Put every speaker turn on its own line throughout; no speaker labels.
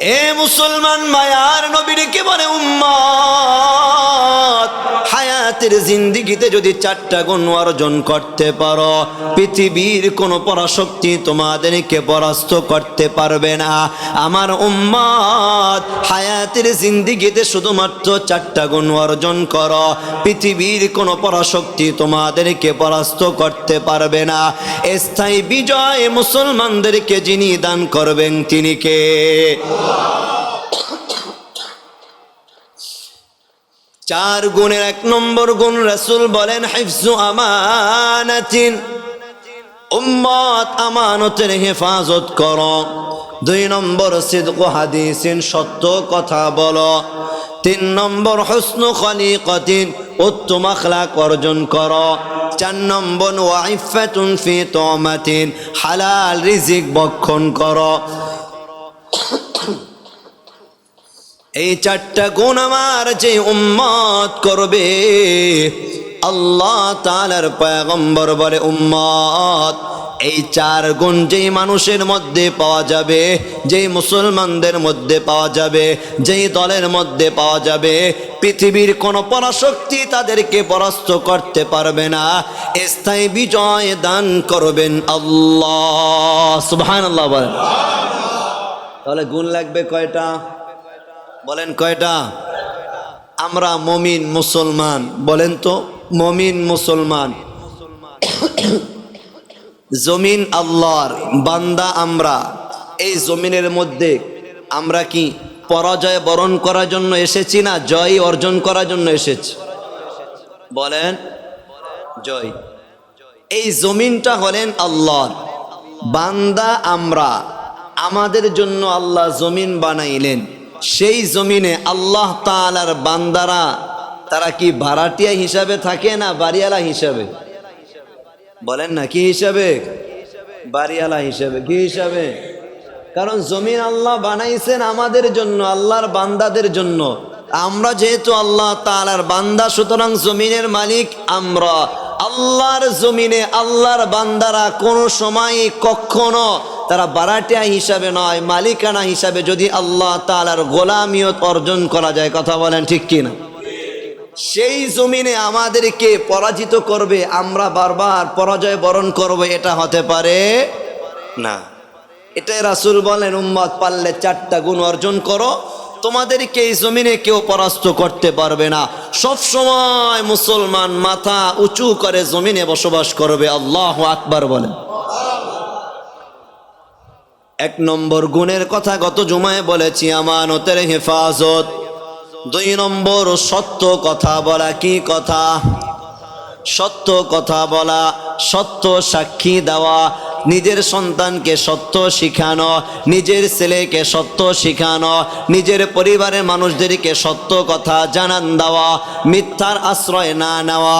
এ মুসলমান মায়ার নবীর কে বলে উম্মত হায়াতের জিন্দিগিতে যদি চারটা গুণ অর্জন করতে পারো, পৃথিবীর কোনো পরাশক্তি তোমাদেরকে পরাস্ত করতে পারবে না। আমার উম্মত হায়াতের জিন্দিগিতে শুধুমাত্র চারটা গুণ অর্জন করো, পৃথিবীর কোনো পরাশক্তি তোমাদেরকে পরাস্ত করতে পারবে না। স্থায়ী বিজয় মুসলমানদেরকে যিনি দান করবেন তিনি কে? চার গুণের এক নম্বর গুণ রাসূল বলেন হিফজু আমানাতিন, উম্মত আমানতের হেফাজত করো। দুই নম্বর সিদকু হাদিসিন সত্য কথা বলো। তিন নম্বর হুসনু খলিকতিন, উত্তম আখলাক অর্জন করো। চার নম্বর ওয়াইফাতুন ফি তমাতিন, হালাল রিজিক বক্ষণ করো। এই চারটা গুণ আমার যে উম্মত করবে, আল্লাহ তালার পয়গম্বর বলে উম্মত। এই চার গুণ যেই মানুষের মধ্যে পাওয়া যাবে, যেই মুসলমানদের মধ্যে পাওয়া যাবে, যেই দলের মধ্যে পাওয়া যাবে, পৃথিবীর কোনো পরাশক্তি তাদেরকে পরাস্ত করতে পারবে না। স্থায়ী বিজয় দান করবেন আল্লাহ। বলেন। তাহলে গুণ লাগবে কয়টা? বলেন কয়টা? আমরা মমিন মুসলমান। বলেন তো, মমিন মুসলমান। জমিন আল্লাহর, বান্দা আমরা। এই জমিনের মধ্যে আমরা কি পরাজয় বরণ করার জন্য এসেছি না জয় অর্জন করার জন্য এসেছি? বলেন, জয়। এই জমিনটা হলেন আল্লাহর। বান্দা আমরা। আমাদের জন্য আল্লাহ জমিন বানাইলেন। সেই জমিনে আল্লাহ তালার বান্দারা তারা কি ভাড়াটিয়া হিসাবে থাকে না বাড়িওয়ালা হিসাবে? বলেন না, কি হিসাবে? বাড়িওয়ালা হিসাবে, কি হিসাবে? কারণ জমিন আল্লাহ বানাইছেন আমাদের জন্য, আল্লাহর বান্দাদের জন্য। আমরা যেহেতু আল্লাহ তালার বান্দা, সুতরাং জমিনের মালিক আমরা। আল্লাহর জমিনে আল্লাহর বান্দারা কোনো সময় কখনো তারা বারাটিয়া হিসাবে নয়, মালিকানা হিসাবে যদি আল্লাহ তালার গোলামিয়ত অর্জন করা যায়, কথা বলেন ঠিক কিনা? সেই জমিনে আমাদেরকে পরাজিত করবে, আমরা বারবার পরাজয় বরণ করব, এটা হতে পারে না। এটাই রাসুল বলেন, উম্মত পারলে চারটা গুণ অর্জন করো, তোমাদেরকে এই জমিনে কেউ পরাস্ত করতে পারবে না। সব সময় মুসলমান মাথা উঁচু করে জমিনে বসবাস করবে, আল্লাহ আকবার বলেন। এক নম্বর গুণের কথা গত জুমায় বলেছি, আমানতের হেফাজত। দুই নম্বর সত্য কথা বলা, কি কথা? সত্য কথা বলা, সত্য সাক্ষী দেওয়া, নিজের সন্তানকে সত্য শিখানো, নিজের ছেলেকে সত্য শিখানো, নিজের পরিবারের মানুষদেরকে সত্য কথা জানান দেওয়া, মিথ্যার আশ্রয় না নেওয়া।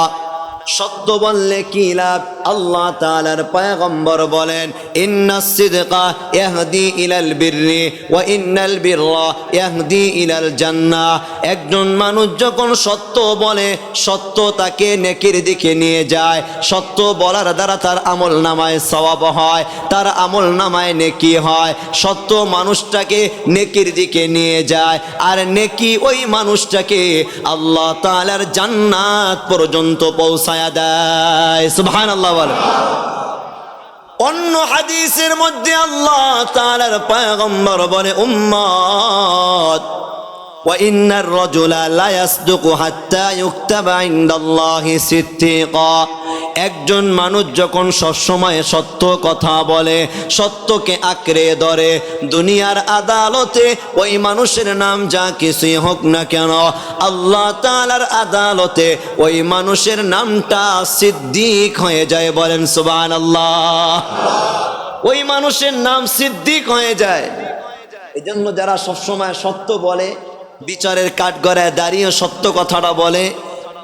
সত্য বললে কি লাভ? আল্লাহ তালার পয়গম্বর বলেন, ইন্না সিদকা ইয়াহদি ইলাল বিররি ওয়া ইন্নাল বিররা ইয়াহদি ইলাল জান্নাহ একজন মানুষ যখন সত্য বলে, সত্য তাকে নেকির দিকে নিয়ে যায়। সত্য বলার দ্বারা তার আমল নামায় সওয়াব হয়, তার আমল নামায় নেকি হয়। সত্য মানুষটাকে নেকির দিকে নিয়ে যায়, আর নেকি ওই মানুষটাকে আল্লাহ তাআলার জান্নাত পর্যন্ত পৌঁছায় দেয় সুবহানাল্লাহ বলে অন্য হাদিসের মধ্যে আল্লাহ তাআলার পয়গম্বর বলে উম্মত وإن الرجل لا يصدق حتى يكتب عند الله صديقا একজন মানুষ যখন সবসময় সত্য কথা বলে, সত্যকে আঁকড়ে ধরে, দুনিয়ার আদালতে ওই মানুষের নাম যা কিছুই হোক না কেন, আল্লাহ তালার আদালতে ওই মানুষের নামটা সিদ্দিক হয়ে যায় বলেন সুবান আল্লাহ ওই মানুষের নাম সিদ্দিক হয়ে যায়। এই জন্য যারা সবসময় সত্য বলে, বিচারের কাঠগড়ায় দাঁড়িয়ে সত্য কথাটা বলে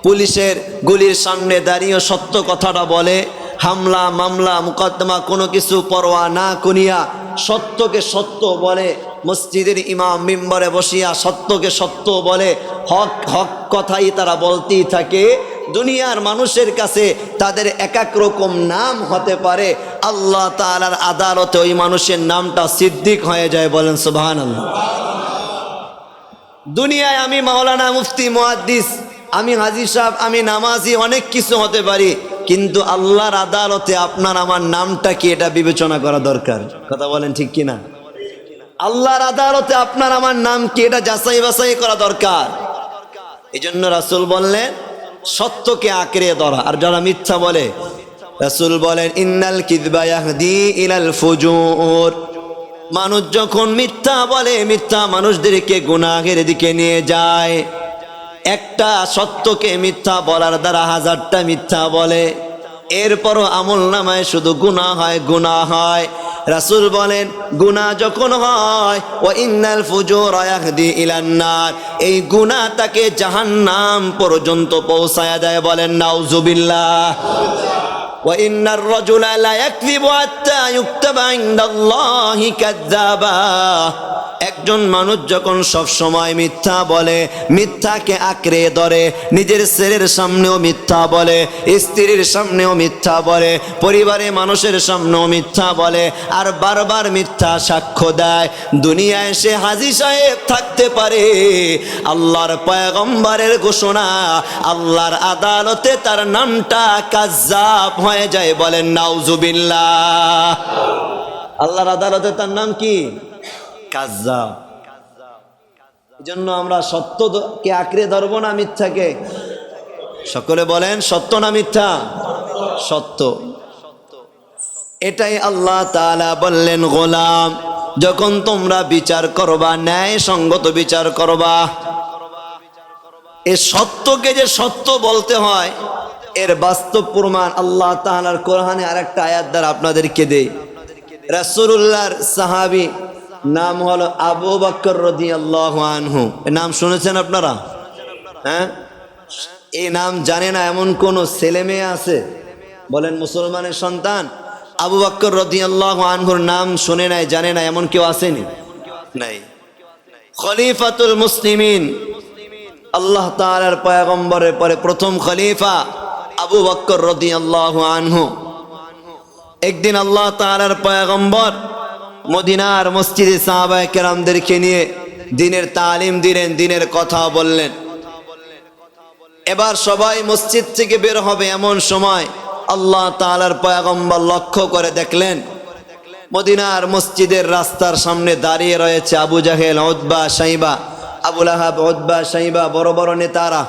পুলিশের গুলির সামনে দাঁড়িয়ে সত্য কথাটা বলে, হামলা, মামলা, মুকদ্দমা, কোনো কিছু পরোয়া না করিয়া সত্যকে সত্য বলে, মসজিদের ইমাম মিম্বরে বসিয়া সত্যকে সত্য বলে, হক হক কথাই তারা বলতেই থাকে। দুনিয়ার মানুষের কাছে তাদের এক এক রকম নাম হতে পারে। আল্লাহ তালার আদালতে ওই মানুষের নামটা সিদ্দিক হয়ে যায় বলেন আল্লাহ দুনিয়ায় আমি মাওলানা মুফতি মুহাদ্দিস আমি হাজি সাহেব, আমি নামাজি, অনেক কিছু হতে পারি, কিন্তু আল্লাহর আদালতে আপনার, আমার নামটা কি এটা বিবেচনা করা দরকার? কথা বলেন ঠিক কি না আল্লাহর আদালতে আপনার, আমার নাম কি এটা যাচাই বাছাই করা দরকার? এই জন্য রাসুল বললেন, সত্যকে আঁকড়ে ধরা। আর যারা মিথ্যা বলে, রাসুল বলেন, ইন্নাল ইলাল ফুজুর। মানুষ যখন মিথ্যা বলে, মিথ্যা মানুষদেরকে গুনাহের দিকে নিয়ে যায়। একটা সত্যকে মিথ্যা বলার দ্বারা হাজারটা মিথ্যা বলে এরপরও আমল নামায় শুধু গুণা হয় গুণা হয় রাসূল বলেন গুনাহ যখন হয় ও ইন্নাল ফুজুর ইয়াহদি ইলান্নার এই গুনাহ তাকে জাহান্নাম পর্যন্ত পৌঁছায়া দেয় বলেন নাউজুবিল্লাহ وإن الرجل لا يكذب حتى يكتب عند الله كذابا একজন মানুষ যখন সব সময় মিথ্যা বলে, মিথ্যাকে আঁকড়ে ধরে, নিজের ছেলের সামনেও মিথ্যা বলে, স্ত্রীর সামনেও মিথ্যা বলে পরিবারে মানুষের সামনেও মিথ্যা বলে, আর বারবার মিথ্যা সাক্ষ্য দেয়, দুনিয়ায় সে হাজি সাহেব থাকতে পারে। আল্লাহর পয়গম্বরের ঘোষণা, আল্লাহর আদালতে তার নামটা কাজাব হয়ে যায় বলেন, নাউজুবিল্লাহ। আল্লাহর আদালতে তার নাম কি? এই জন্য আমরা সত্যকে আঁকড়ে ধরবো না মিথ্যাকে। সকলে বলেন, সত্য না মিথ্যা? সত্য। এটাই আল্লাহ তাআলা বললেন, গোলাম, যখন তোমরা বিচার করবা ন্যায় সঙ্গত বিচার করবা, এ সত্যকে যে সত্য বলতে হয়, এর বাস্তব প্রমাণ আল্লাহ তাআলার কোরআনে আরেকটা আয়াত দ্বারা আপনাদেরকে দেয় রাসূলুল্লাহর সাহাবী নাম হলো আবু বকর আল্লাহ আনহু। এ নাম শুনেছেন আপনারা? হ্যাঁ? এই নাম জানে না এমন কোন ছেলে মেয়ে আছে? বলেন মুসলমানের সন্তান। আবু বকর আল্লাহ আনহুর নাম শুনে নাই, জানে না এমন কেউ আসেনি? নাই। খলিফাতুল মুসলিমিন। আল্লাহ তাআলার পয়গম্বরের পরে প্রথম খলিফা আবু বকর আল্লাহ আনহু। একদিন আল্লাহ তাআলার পয়গম্বর মদিনার মসজিদে সাহাবায়ে কেরামদেরকে নিয়ে দিনের তালিম দিলেন, দিনের কথা বললেন। এবার সবাই মসজিদ থেকে বের হবে এমন সময় আল্লাহ তালার পয়গম্বর লক্ষ্য করে দেখলেন, মদিনার মসজিদের রাস্তার সামনে দাঁড়িয়ে রয়েছে আবু জাহেল ওদবা সাইবা আবুল আহাব ওদবা সাইবা বড় বড় নেতারা।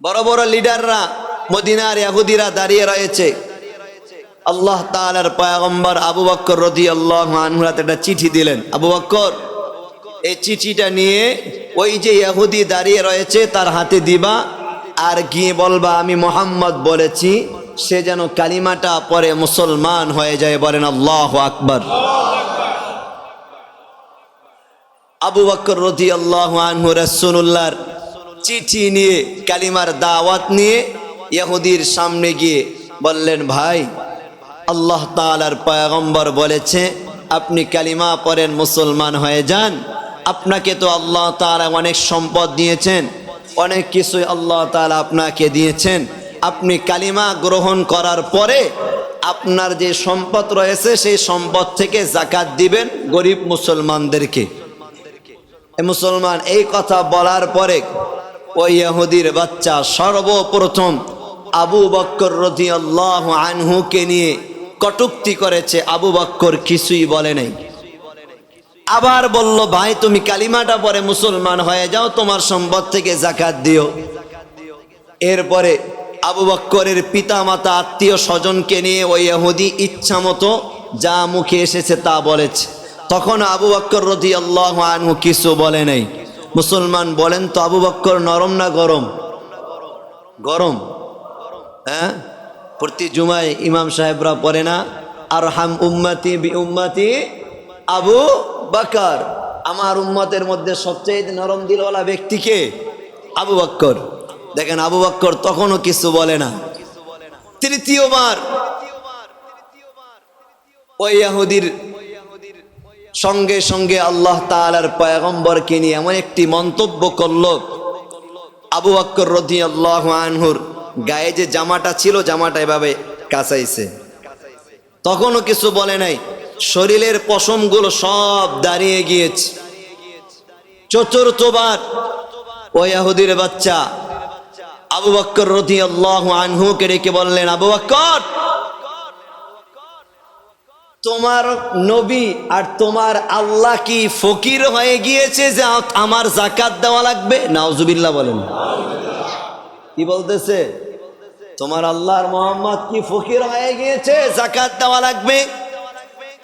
বড় বড় লিডাররা মদিনার ইয়াহুদিরা দাঁড়িয়ে রয়েছে। আল্লাহ তাআলার পয়গম্বর আবু বক্কর রদি আল্লাহ আনহুরাতে একটা চিঠি দিলেন। আবু বক্কর এই চিঠিটা নিয়ে ওই যে ইহুদি দাঁড়িয়ে রয়েছে, তার হাতে দিবা, আর গিয়ে বলবা, আমি মোহাম্মদ বলেছি, সে যেন কালিমাটা পরে মুসলমান হয়ে যায়। বলেন, আল্লাহ আকবর। আবু বকর রদি আল্লাহ আনহু রসুল্লাহর চিঠি নিয়ে, কালিমার দাওয়াত নিয়ে, ইহুদির সামনে গিয়ে বললেন, ভাই আল্লাহ তাআলার পয়গম্বর বলেছে, আপনি কালিমা পড়েন, মুসলমান হয়ে যান। আপনাকে তো আল্লাহ তাআলা অনেক সম্পদ দিয়েছেন, অনেক কিছুই আল্লাহ তাআলা আপনাকে দিয়েছেন। আপনি কালিমা গ্রহণ করার পরে আপনার যে সম্পদ রয়েছে, সেই সম্পদ থেকে জাকাত দিবেন গরিব মুসলমানদেরকে। মুসলমান, এই কথা বলার পরে ওই ইহুদির বাচ্চা সর্বপ্রথম আবু বক্কর রদি আল্লাহ আনহুকে নিয়ে কটুক্তি করেছে আবু বক্কর, কিছুই বলে নাই। আবার বলল, ভাই, তুমি কালিমাটা পরে মুসলমান হয়ে যাও, তোমার সম্পদ থেকে জাকাত দিও। এরপরে আবু বক্করের পিতা মাতা আত্মীয় স্বজনকে নিয়ে ওই ইহুদি ইচ্ছা মতো যা মুখে এসেছে তা বলেছে। তখন আবু বক্কর রদি আল্লাহ আনহু কিছু বলে নাই। মুসলমান বলেন তো, আবু বক্কর, নরম না গরম? গরম। হ্যাঁ? প্রতি জুমায় ইমাম সাহেবরা পড়ে না। আর হাম উম্মাতি বি উম্মাতি আবু বাকর। আমার উম্মতের মধ্যে সবচেয়ে নরম দিলওয়ালা ব্যক্তিকে আবু বাক্কর দেখেন আবু বাক্কর তখনও কিছু বলে না। তৃতীয়বার ওই ইয়াহুদির সঙ্গে সঙ্গে আল্লাহ তাআলার পয়গম্বরকে নিয়ে এমন একটি মন্তব্য করল। আবু বক্কর রদি আল্লাহ আনহুর গায়ে যে জামাটা ছিল, জামাটা এভাবে কাঁচাইছে। তখনও কিছু বলে নাই। শরীরের পশমগুলো সব দাঁড়িয়ে গিয়েছে। চতুর্থবার ওই ইহুদির বাচ্চা আবু বক্কর রতি আল্লাহ আনহুকে ডেকে বললেন, আবু বক্কর, তোমার নবী আর তোমার আল্লাহ কি ফকির হয়ে গিয়েছে যে আমার জাকাত দেওয়া লাগবে? নাওজুবিল্লাহ বলেন। কি বলতেছে? তোমার আল্লাহর মোহাম্মদ কি ফকির হয়ে গিয়েছে? জাকাত দেওয়া লাগবে?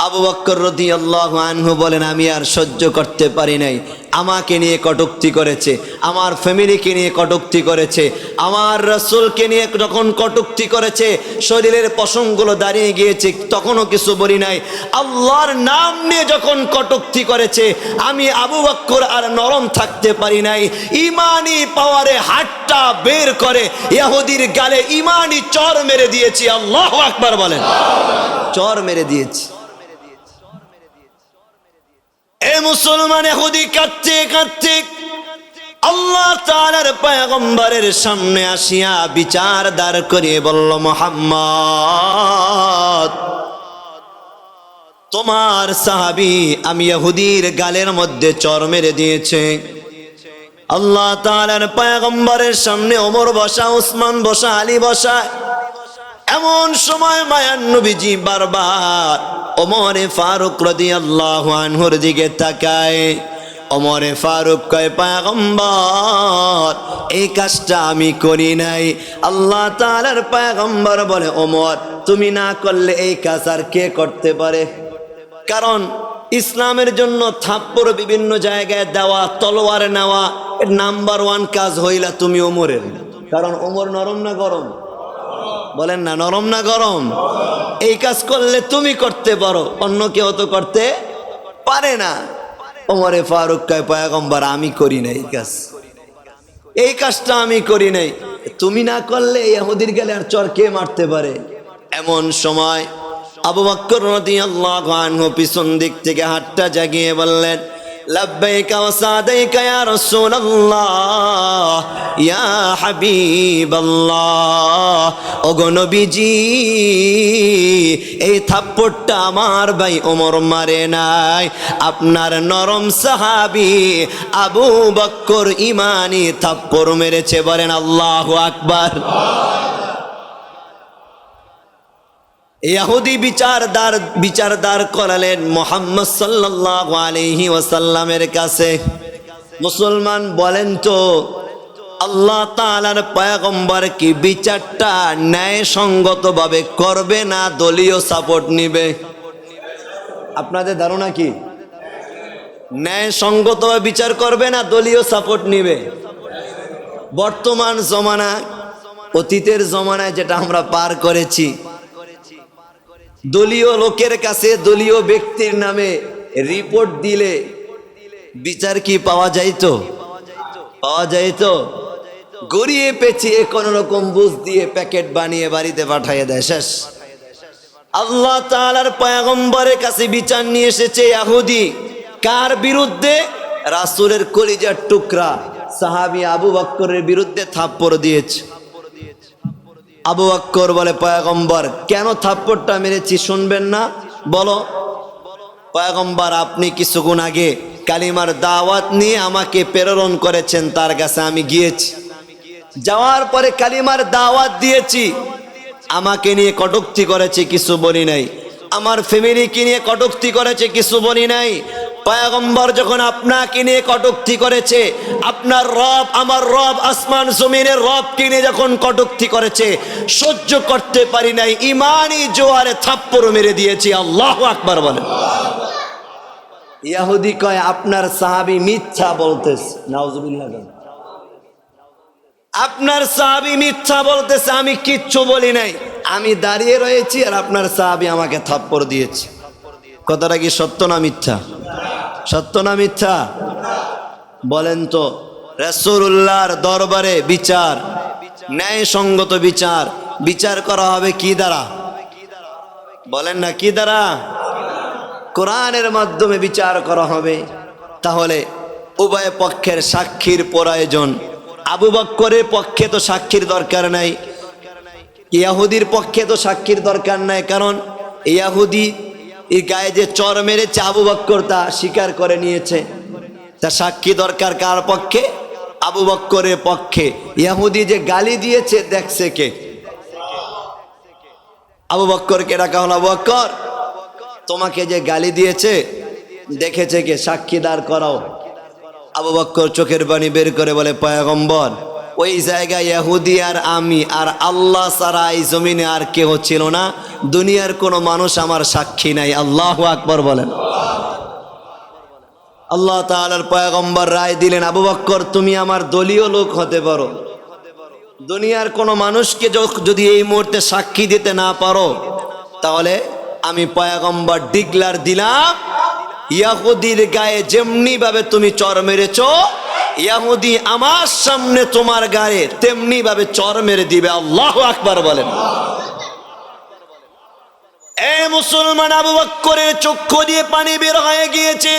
আবু বক্কর রদি আল্লাহ আনহু বলেন, আমি আর সহ্য করতে পারি নাই। আমাকে নিয়ে কটুক্তি করেছে, আমার ফ্যামিলিকে নিয়ে কটুক্তি করেছে, আমার রসুলকে নিয়ে যখন কটুক্তি করেছে, শরীরের পশমগুলো দাঁড়িয়ে গিয়েছে, তখনও কিছু বলি নাই। আল্লাহর নাম নিয়ে যখন কটুক্তি করেছে, আমি আবু বক্কর আর নরম থাকতে পারি নাই। ইমানি পাওয়ারে হাটটা বের করে ইয়াহুদির গালে ইমানি চর মেরে দিয়েছি। আল্লাহ আকবার বলেন। চর মেরে দিয়েছি। এ মুসলমান এহুদি কাঁদতে কাঁদতে আল্লাহ তাআলার পয়গম্বরের সামনে আসিয়া বিচার দাঁড় করিয়ে বলল, মোহাম্মদ, তোমার সাহাবি আমি ইহুদির গালের মধ্যে চর মেরে দিয়েছে। আল্লাহ তাআলার পয়গম্বরের সামনে ওমর বসা, উসমান বসা, আলী বসা। এমন সময় মায়ান নবীজি বারবার ওমরে ফারুক রদি আল্লাহ আনহুর দিকে তাকায়। ওমরে ফারুক কয় পায়গম্বর এই কাজটা আমি করি নাই। আল্লাহ তাআলার পায়গম্বর বলে, ওমর, তুমি না করলে এই কাজ আর কে করতে পারে? কারণ ইসলামের জন্য থাপ্পড় বিভিন্ন জায়গায় দেওয়া, তলোয়ার নেওয়া নাম্বার ওয়ান কাজ হইলা তুমি ওমরের। কারণ ওমর নরম না গরম? বলেন না, নরম না গরম? এই কাজ করলে তুমি করতে পারো, অন্য কেউ তো করতে পারে না। ওমরে ফারুক কয়, পয়াগম্বর, আমি করি না এই কাজ। এই কাজটা আমি করি নাই। তুমি না করলে ইহুদির গেলে আর চর কে মারতে পারে? এমন সময় আবু বক্কর রাদিয়াল্লাহু আনহু পিছন দিক থেকে হাতটা জাগিয়ে বললেন لبيك وسعديك يا رسول الله يا حبيب الله ওগো নবীজি এই থাপ্পড়টা আমার ভাই ওমর মারে নাই আপনার নরম সাহাবি আবু বক্কর ইমানি থাপ্পড় মেরেছে বলেন আল্লাহু আকবার ইয়াহুদি বিচারদার বিচারদার করালেন মোহাম্মদ সাল্লাল্লাহু আলাইহি ওয়াসাল্লামের কাছে। মুসলমান বলেন তো, আল্লাহ তাআলার পয়গম্বর কি বিচারটা ন্যায়সঙ্গতভাবে করবে না দলীয় সাপোর্ট নিবে? আপনাদের ধারণা কি? ন্যায়সঙ্গতভাবে বিচার করবে না দলীয় সাপোর্ট নিবে? বর্তমান জমানা, অতীতের জমানায় যেটা আমরা পার করেছি দলীয় লোকের কাছে দলীয় ব্যক্তির নামে রিপোর্ট দিলে বিচার কি পাওয়া যাইতো? পাওয়া যাইতো? গড়িয়ে পেঁচিয়ে কোন রকম বুঝ দিয়ে প্যাকেট বানিয়ে বাড়িতে পাঠাইয়ে দেয়, শেষ। আল্লাহ তাআলার পয়গম্বরের কাছে বিচার নিয়ে এসেছে ইয়াহুদি। কার বিরুদ্ধে? রাসূলের কলিজার টুকরা। সাহাবি আবু বক্করের বিরুদ্ধে থাপ্পড় দিয়েছে। আবু আক্কর বলে, পয়াগম্বর, কেন থাপ্পড়টা মেরেছি শুনবেন না? বলো। পয়াগম্বর, আপনি কিছুক্ষণ আগে কালিমার দাওয়াত নিয়ে আমাকে প্রেরণ করেছেন, তার কাছে আমি গিয়েছি। যাওয়ার পরে কালিমার দাওয়াত দিয়েছি। আমাকে নিয়ে কটুক্তি করেছে, কিছু বলি নাই। আমার ফ্যামিলিকে নিয়ে কটুক্তি করেছে, কিছু বলি নাই। পয়াগম্বর যখন আপনাকে নিয়ে কটুক্তি করেছে, আপনার রব, আমার রব আসমান জমিনের রব কিনে যখন কটুক্তি করেছে, সহ্য করতে পারি নাই, ইমানই জোয়ারে থাপ্পড় মেরে দিয়েছি, আল্লাহ আকবার বলে ইয়াহুদি কয়, আপনার সাহাবি মিথ্যা বলতেছে, নাউজুবিল্লাহ। আপনার সাহাবি মিথ্যা বলতেছে, আমি কিচ্ছু বলি নাই। আমি দাঁড়িয়ে রয়েছি আর আপনার সাহাবি আমাকে থাপ্পড় দিয়েছে। কথাটা কি সত্য না মিথ্যা? সত্য না মিথ্যা? বলেন তো রসুল্লাহর দরবারে বিচার, ন্যায়সঙ্গত বিচার বিচার করা হবে কি দ্বারা? বলেন না কি দ্বারা? কোরআনের মাধ্যমে বিচার করা হবে। তাহলে উভয় পক্ষের সাক্ষীর প্রয়োজন। আবু বক্করের পক্ষে তো সাক্ষীর দরকার নাই। ইয়াহুদির পক্ষে তো সাক্ষীর দরকার নাই, কারণ ইয়াহুদি এই গায়ে যে চর মেরেছে আবু বক্কর তা স্বীকার করে নিয়েছে। তা সাক্ষী দরকার কার পক্ষে? আবু বক্করের পক্ষে। ইয়াহুদি যে গালি দিয়েছে, দেখছে কে? আবু বক্করকে ডাকা হলো? আবু বক্কর, তোমাকে যে গালি দিয়েছে, দেখেছে কে? সাক্ষী দাঁড় করাও। আবু বক্কর চোখের পানি বের করে বলে, পয়াগম্বর, ওই জায়গায় ইহুদি আর আমি আর আল্লাহ সারা এই জমিনে আর কেউ ছিল না। দুনিয়ার কোনো মানুষ আমার সাক্ষী নাই। আল্লাহ আকবর বলেন। আল্লাহ তাআলার পয়গম্বর রায় দিলেন, আবু বক্কর, তুমি আমার দলীয় লোক হতে পারো। দুনিয়ার কোনো মানুষকে যদি এই মুহূর্তে সাক্ষী দিতে না পারো, তাহলে আমি পয়াগম্বর ডিগলার দিলাম ইয়াহুদির গায়ে যেমনি ভাবে তুমি চর মেরেছ, ইয়াহুদি আমার সামনে তোমার গায়ে তেমনি ভাবে চর মেরে দিবে। আল্লাহ আকবার বলেন। এ মুসলমান আবু বক্করের চক্ষু দিয়ে পানি বের হয়ে গিয়েছে।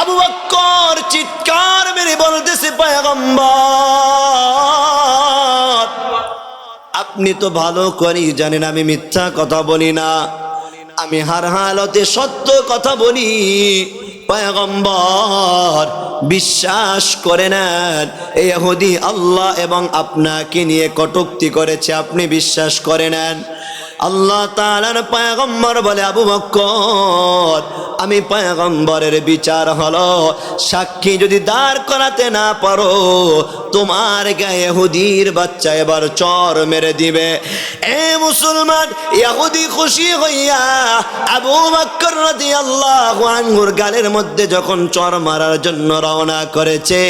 আবু বক্কর চিৎকার মেরে বলতেছে আপনি তো ভালো করি জানেন, আমি মিথ্যা কথা বলি না। আমি হার হালতে সত্য কথা বলি। পয়গম্বর, বিশ্বাস করে নেন এই ইহুদি আল্লাহ এবং আপনাকে নিয়ে কটুক্তি করেছে, আপনি বিশ্বাস করে নেন। আল্লাহ তাআলার পয়গম্বর বলে আবু বক্কর। আমি পয়গম্বরের বিচার হলো, সাক্ষী যদি দাঁড় করাতে না পারো, তোমার গায়ে হুদির বাচ্চা এবার চর মেরে দিবে। এ মুসলমান, ইহুদি খুশি হইয়া আবু বক্কর রাদিয়াল্লাহু আনহুর গালের মধ্যে যখন চর মারার জন্য রওনা করেছে,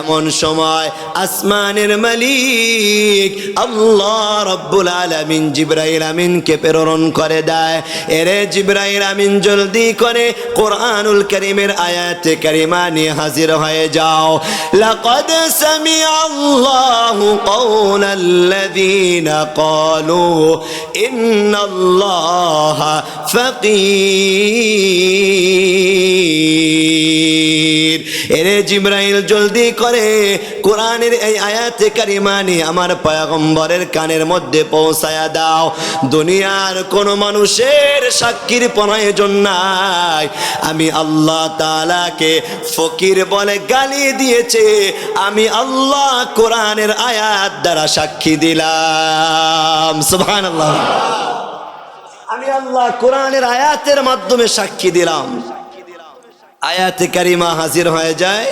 এমন সময় আসমানের মালিক আল্লাহ রব্বুল আলামিন জিব্রাইল আমিনকে প্রেরণ করে দেয়। এরে জিব্রাইল আমিন জলদি করে কোরআনুল করিমের আয়াতে কারিমা নিয়ে হাজির হয়ে যাও। লাকাদ সামিআ আল্লাহু কওলাল্লাযীনা ক্বালু, ইন্নাল্লাহা ফাকির। এরে জিব্রাইল জলদি করে কোরআনের এই আয়াতে কারিমানি আমার পয়গম্বরের কানের মধ্যে পৌঁছায়া দাও। দুনিয়ার কোন মানুষের সাক্ষীর প্রয়োজন নাই। আমি আল্লাহ তালাকে ফকির বলে গালি দিয়েছে। আমি আল্লাহ কোরআনের আয়াত দ্বারা সাক্ষী দিলাম। সুবহানাল্লাহ। আমি আল্লাহ কোরআনের আয়াতের মাধ্যমে সাক্ষী দিলাম। আয়াতে কারিমা হাজির হয়ে যায়।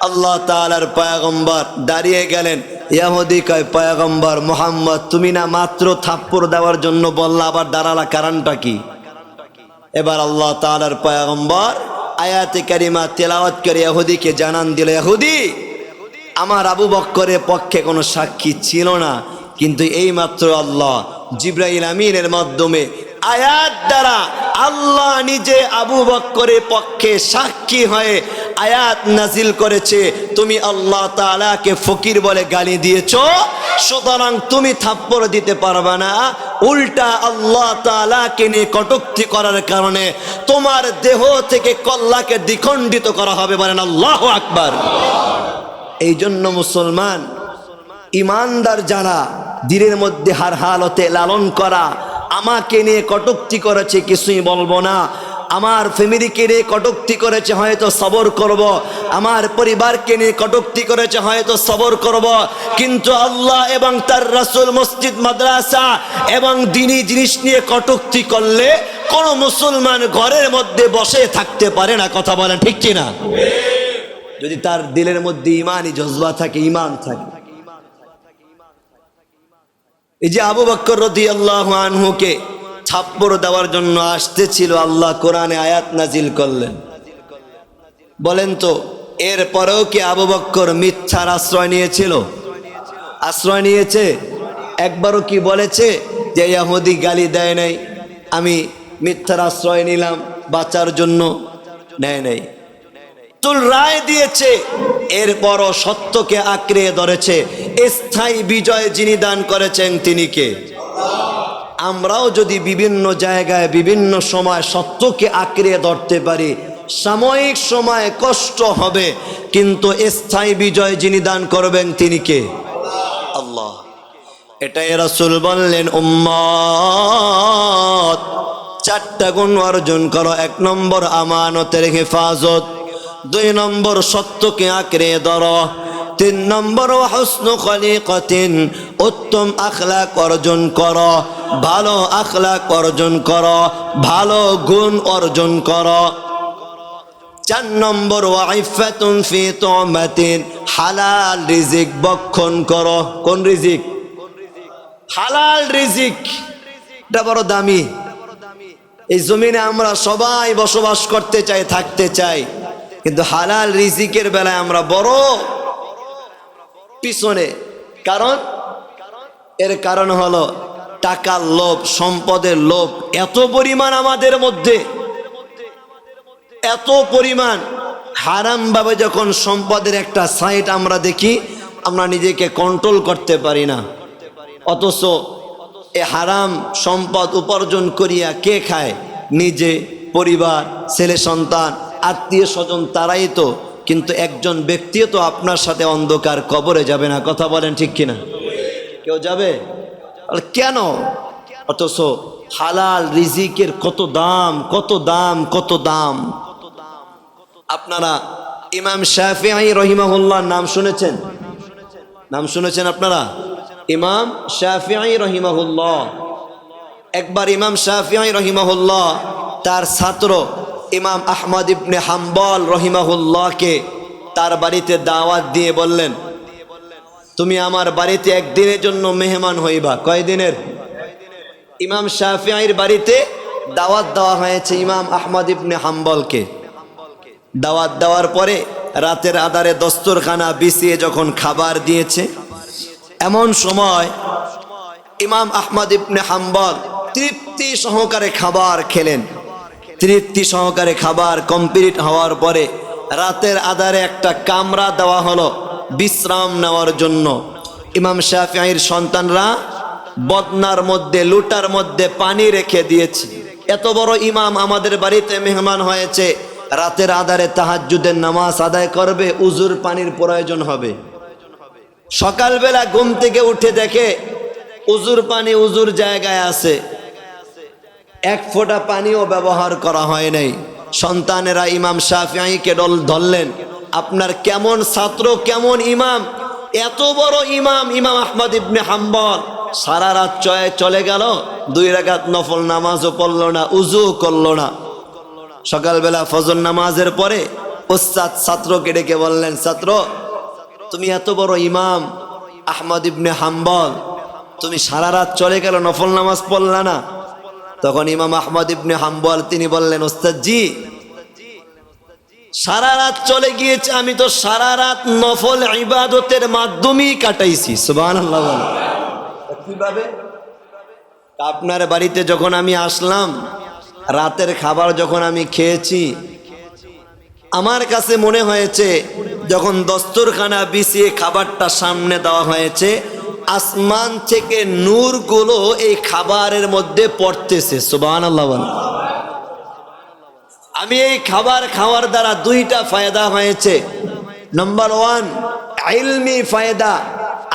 আল্লাহ তাআলার পয়গম্বর দাঁড়িয়ে গেলেন। ইয়াহুদি কয়, পয়গম্বর মোহাম্মদ, তুমি না মাত্র থাপ্পড় দেওয়ার জন্য বললা, আবার দাঁড়ালা কারণটা কি? এবার আল্লাহ তাআলার পয়গম্বর আয়াতে কারিমা তেলাওয়াত করে ইয়াহুদিকে জানান দিল ইহুদি আমার আবু বক্করের পক্ষে কোনো সাক্ষী ছিল না। কিন্তু এই মাত্র আল্লাহ জিব্রাইল আমিনের মাধ্যমে আয়াত দ্বারা আল্লাহ নিজে আবু বক্করের পক্ষে সাক্ষী হয়ে আয়াত নাজিল করেছে, তুমি আল্লাহ তাআলাকে ফকির বলে গালি দিয়েছ, সুতরাং তুমি থাপ্পড় দিতে পারবে না। উল্টা আল্লাহ তালাকে নিয়ে কটুক্তি করার কারণে তোমার দেহ থেকে কল্লাকে দ্বিখণ্ডিত করা হবে, বলেন আল্লাহ আকবার। এই জন্য মুসলমান, ইমানদার যারা দিনের মধ্যে হার হালতে লালন করা আমাকে নিয়ে কটুক্তি করেছে, কিছুই বলব না আমার ফ্যামিলিকে নিয়ে কটুক্তি করেছে, হয়তো সবর করব। আমার পরিবারকে নিয়ে কটুক্তি করেছে, হয়তো সবর করব। কিন্তু আল্লাহ এবং তার রাসূল মসজিদ, মাদ্রাসা এবং দিনী জিনিস নিয়ে কটুক্তি করলে কোনো মুসলমান ঘরের মধ্যে বসে থাকতে পারে না, কথা বলেন ঠিক কিনা যদি তার দিলের মধ্যে ইমানই জজবা থাকে, ইমান থাকে এই যে আবু বক্কর রদি আল্লাহ আনহুকে ছাপ্পর দেওয়ার জন্য আসতেছিল, আল্লাহ কোরআনে আয়াত নাজিল করলেন। বলেন তো এরপরেও কি আবু বক্কর মিথ্যার আশ্রয় নিয়েছিল? আশ্রয় নিয়েছে? একবারও কি বলেছে যে, ইয়াহুদি গালি দেয় নাই, আমি মিথ্যার আশ্রয় নিলাম, বাঁচার জন্য নেয় নাই। তুল রায় দিয়েছে এরপরও সত্যকে আঁকড়ে ধরেছে। স্থায়ী বিজয় যিনি দান করেছেন তিনি কে? আমরাও যদি বিভিন্ন জায়গায়, বিভিন্ন সময় সত্যকে আঁকড়ে ধরতে পারি, সাময়িক সময় কষ্ট হবে, কিন্তু স্থায়ী বিজয় যিনি দান করবেন তিনি কে? আল্লাহ। এটাই রাসূল বললেন, উম্মত, চারটা গুণ অর্জন করো, এক নম্বর আমানতের হেফাজত। দুই নম্বর সত্যকে আঁকড়ে ধরো। তিন নম্বর হসন খলিকতিন উত্তম আখলাক অর্জন করো। ভালো আখলাক অর্জন করো। ভালো গুণ অর্জন করো। চার নম্বর ওয়াইফাতুন ফি তুমাতিন হালাল রিজিক বক্ষণ করো। কোন রিজিক? হালাল রিজিক। এটা বড় দামি। এই জমিনে আমরা সবাই বসবাস করতে চাই, থাকতে চাই। কিন্তু হালাল রিজিকের বেলায় আমরা বড় পিছনে। কারণ? এর কারণ হলো টাকার লোভ, সম্পদের লোভ এত পরিমাণ আমাদের মধ্যে। এত পরিমাণ হারাম ভাবে যখন সম্পদের একটা সাইট আমরা দেখি, আমরা নিজেকে কন্ট্রোল করতে পারি না। অথচ এ হারাম সম্পদ উপার্জন করিয়া কে খায়? নিজে, পরিবার, ছেলে, সন্তান। আত্মীয় স্বজন তারাই তো, কিন্তু একজন ব্যক্তিও তো আপনার সাথে অন্ধকার কবরে যাবে না। কথা বলেন ঠিক কিনা? কেউ যাবে? কেন? অথচ হালাল রিজিকের কত দাম কত দাম কত দাম। আপনারা ইমাম শাফিআই রহিমাহুল্লাহ নাম শুনেছেন? নাম শুনেছেন আপনারা? ইমাম শাফিআই রহিমাহুল্লাহ। একবার ইমাম শাফিআই রহিমাহুল্লাহ তার ছাত্র ইমাম আহমদ ইবনে হাম্বল রহিমাহুল্লাহকে তার বাড়িতে দাওয়াত দিয়ে বললেন, তুমি আমার বাড়িতে একদিনের জন্য মেহমান হইবা। কয়দিনের? ইমাম শাফিআইর বাড়িতে দাওয়াত দেওয়া হয়েছে ইমাম আহমদ ইবনে হাম্বলকে। দাওয়াত দেওয়ার পরে রাতের আধারে দস্তরখানা বিছিয়ে যখন খাবার দিয়েছে, এমন সময় ইমাম আহমদ ইবনে হাম্বল তৃপ্তি সহকারে খাবার খেলেন। তৃপ্তি সহকারে খাবার কমপ্লিট হওয়ার পরে রাতের আধারে একটা কামরা দেওয়া হলো বিশ্রাম নেওয়ার জন্য। ইমাম শাফিআইর সন্তানরা বদনার মধ্যে, লুটার মধ্যে পানি রেখে দিয়েছে। এত বড় ইমাম আমাদের বাড়িতে মেহমান হয়েছে, রাতের আধারে তাহাজ্জুদের নামাজ আদায় করবে, উজুর পানির প্রয়োজন হবে। সকালবেলা ঘুম থেকে উঠে দেখে, উজুর পানি উজুর জায়গায় আছে। এক ফোঁটা পানিও ব্যবহার করা হয় নাই। সন্তানেরা ইমাম শাফিআইকে ডল ধরলেন, আপনার কেমন ছাত্র, কেমন ইমাম? এত বড় ইমাম ইমাম আহমদ ইবনে হাম্বল। সারা রাত চয়ে চলে গেল, দুই রাগাত নফল নামাজও পড়ল না, উজু করল না। সকালবেলা ফজর নামাজের পরে ওস্তাদ ছাত্রকে ডেকে বললেন, ছাত্র, তুমি এত বড় ইমাম, আহমদ ইবনে হাম্বল। তুমি সারা রাত চলে গেল, নফল নামাজ পড়লা না। তখন ইমাম আহমদ ইবনে হাম্বল তিনি বললেন ওস্তাদ জি সারা রাত চলে গিয়েছে, আমি তো সারা রাত নফল ইবাদতের মাধ্যমেই কাটাইছি। সুবাহ কীভাবে? আপনার বাড়িতে যখন আমি আসলাম, রাতের খাবার যখন আমি খেয়েছি, আমার কাছে মনে হয়েছে, যখন দস্তরখানা বিছিয়ে খাবারটা সামনে দেওয়া হয়েছে আসমান থেকে নূরগুলো এই খাবারের মধ্যে পড়তেছে সুবাহ আল্লাহ আমি এই খাবার খাওয়ার দ্বারা দুইটা ফায়দা হয়েছে। নম্বর ওয়ান আইলমি ফায়দা।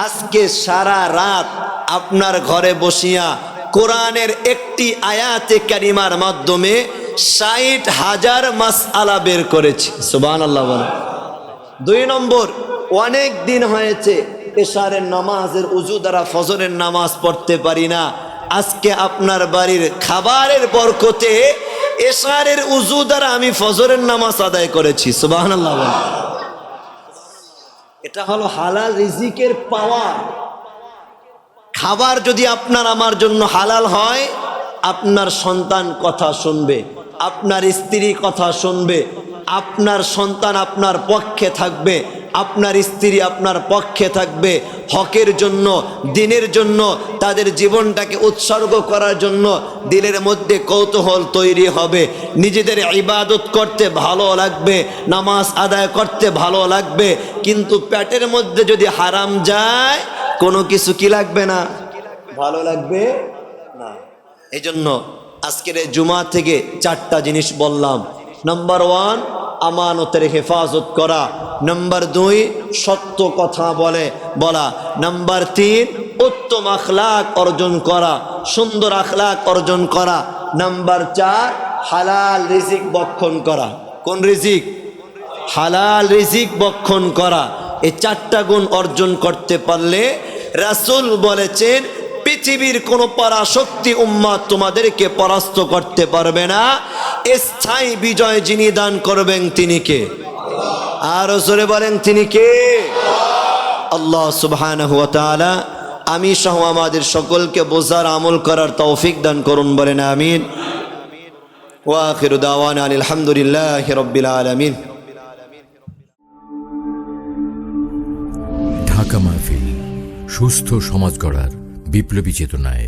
আজকে সারা রাত আপনার ঘরে বসিয়া কোরআনের একটি আয়াতে কারিমার মাধ্যমে ষাট হাজার মাস আলা বের করেছে সুবান আল্লাহ দুই নম্বর, অনেক দিন হয়েছে এশারের নামাজের উজু দ্বারা ফজরের নামাজ পড়তে পারি না। আজকে আপনার বাড়ির খাবারের বরকতে এশারের উজু দ্বারা আমি ফজরের নামাজ আদায় করেছি। সুবাহ এটা হলো হালাল রিজিকের পাওয়া খাবার যদি আপনার আমার জন্য হালাল হয়, আপনার সন্তান কথা শুনবে, আপনার স্ত্রী কথা শুনবে, আপনার সন্তান আপনার পক্ষে থাকবে আপনার স্ত্রী আপনার পক্ষে থাকবে হকের জন্য, দিনের জন্য, তাদের জীবনটাকে উৎসর্গ করার জন্য দিলের মধ্যে কৌতূহল তৈরি হবে। নিজেদের ইবাদত করতে ভালো লাগবে, নামাজ আদায় করতে ভালো লাগবে, কিন্তু পেটের মধ্যে যদি হারাম যায়, কোনো কিছু কি লাগবে না? ভালো লাগবে না। এই জন্য আজকের জুমা থেকে চারটা জিনিস বললাম। নাম্বার ওয়ান আমানতের হেফাজত করা। নম্বর দুই, সত্য কথা বলে, বলা। নাম্বার তিন, উত্তম আখলাক অর্জন করা, সুন্দর আখলাক অর্জন করা। নাম্বার চার, হালাল রিজিক বক্ষণ করা। কোন রিজিক? হালাল রিজিক বক্ষণ করা। এই চারটা গুণ অর্জন করতে পারলে রাসুল বলেছেন পৃথিবীর কোনো পরাশক্তি উম্মাদ তোমাদেরকে পরাস্ত করতে পারবে না। স্থায়ী বিজয় যিনি দান করবেন তিনি কে? আরও জোরে বলেন, তিনি কে? আল্লাহ তাআলা আমি সহ আমাদের সকলকে বোঝার, আমল করার তৌফিক দান করুন বলেন, আমিন। ওয়া আখিরু দাওয়ানা আনিল হামদুলিল্লাহি রাব্বিল আলামিন।
ঢাকা মাহফিল, সুস্থ সমাজ গড়ার বিপ্লবী চেতনায়